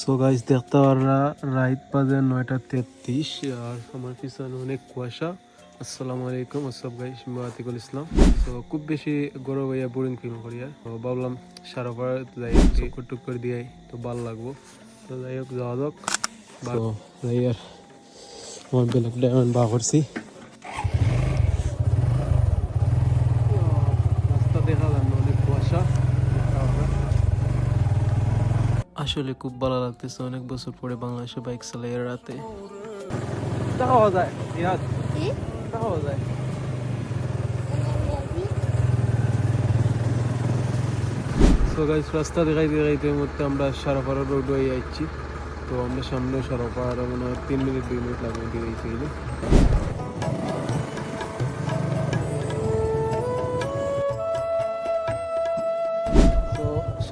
So guys দেখতে পাররা রাইত বাজে নয়টা তেত্রিশ, আর আমার পিছনে অনেক কুয়াশা। আসসালামু আলাইকুম আসসাব গাইস আমি আতিকুল ইসলাম। তো খুব বেশি গরম হইয়া বোরিং ফিল করি আর। তো ভাবলাম সারাপার যাই টুকুর টুক করে দিয়াই তো ভালো লাগবো। তো যাই হোক, যাওয়া যাক। যাই আর, আমার বেলাকটা এমন বা করছি রাস্তা দেখা যান না, অনেক কুয়াশা দেখতে পাররা। আসলে খুব ভালো লাগতেছে। অনেক বছর পরে বাংলাদেশে বাইক চালাই রাতে। দেখাও যায় ইয়াদ যায়। সো গাইস রাস্তা দেখাইতে দেখাইতে এর মধ্যে আমরা সারাপাড়া রোড হয়ে যাচ্ছি তো আমরা সামনে সারাপাড়া মনে হয় তিন মিনিট দুই মিনিট লাগবে দিয়ে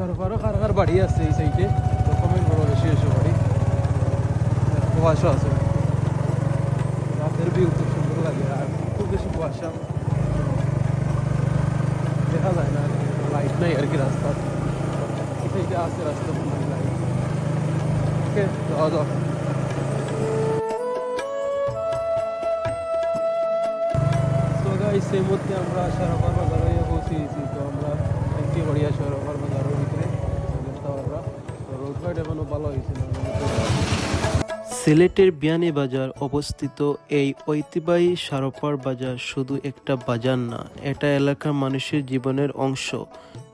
তো কার বাড়ি আছে এই সাইডে তো কমেন্ট বেশি বেশি বাড়ি কুয়াশা আছে। রাতের ভিউ খুব সুন্দর লাগে। আর খুব বেশি কুয়াশা। দেখা যায় না লাইট নাই আর কি রাস্তা সেইটা আছে রাস্তা লাইট ওকে যাওয়া যাও তো গাইস মধ্যে আমরা সারাবার বাজারে পৌঁছে গেছি তো আমরা একটি বড়িয়া সারাবার বাজারের ভিতরে রোড ভালো সিলেটের বিয়ানীবাজার অবস্থিত এই ঐতিহ্যবাহী সারোপার বাজার শুধু একটা বাজার না, এটা এলাকার মানুষের জীবনের অংশ।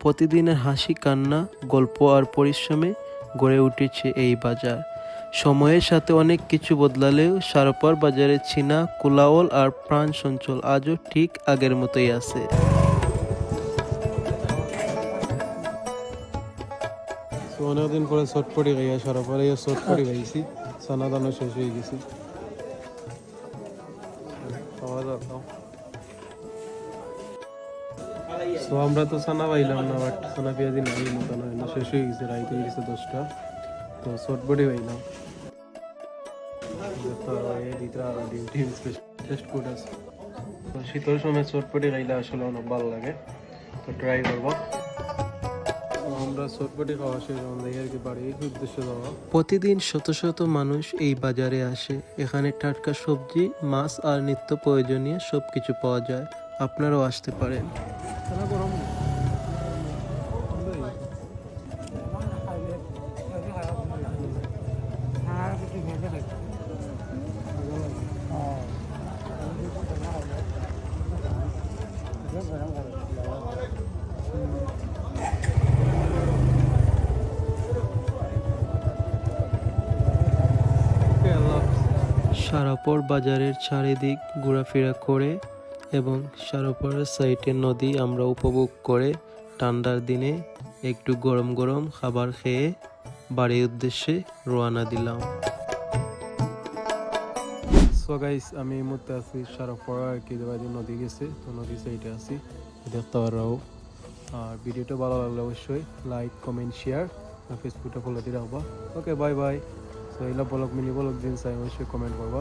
প্রতিদিনের হাসি, কান্না, গল্প আর পরিশ্রমে গড়ে উঠেছে এই বাজার। সময়ের সাথে অনেক কিছু বদলালেও সারোপার বাজারে চীনা, কোলাওল আর প্রাণ সঞ্চল আজও ঠিক আগের মতোই আছে। অনেকদিন পরে চটপটি খাইয়া সরাপরে চটপটি খাইছি চানা দানা শেষ হয়ে গেছি। আমরা তো চানা পাইলাম না বাট চানা পেঁয়াজি নাই হয় না শেষ হয়ে গেছে রাইতে গেছে দশটা তো চটপটি তো শীতের সময় চটপটি খাইলে আসলে অনেক ভালো লাগে। তো ট্রাই করব আমরা চটপটি খাওয়া শেষ আমাদের আর কি বাড়ির উদ্দেশ্য যাওয়া। প্রতিদিন শত শত মানুষ এই বাজারে আসে। এখানে টাটকা সবজি মাছ আর নিত্য প্রয়োজনীয় সবকিছু পাওয়া যায়। আপনারাও আসতে পারেন। সারাপর বাজারের চারিদিক ঘোরাফেরা করে এবং সারাপরের সাইডে নদী আমরা উপভোগ করে ঠান্ডার দিনে একটু গরম গরম খাবার খেয়ে বাড়ির উদ্দেশ্যে রওনা দিলাম। সো গাইস আমি এই মুহূর্তে আছি সারাপড়া আর কি দেবাদি নদী গেছে, তো নদী সাইডে আছি। দেখতে পারাও আর ভিডিওটা ভালো লাগলে অবশ্যই লাইক কমেন্ট শেয়ার ফেসবুকটা ফলো দিয়ে রাখবা। ওকে বাই বাই তো এইলা ব্লগ মিলি ব্লগ দিন চাই অবশ্যই কমেন্ট করবা।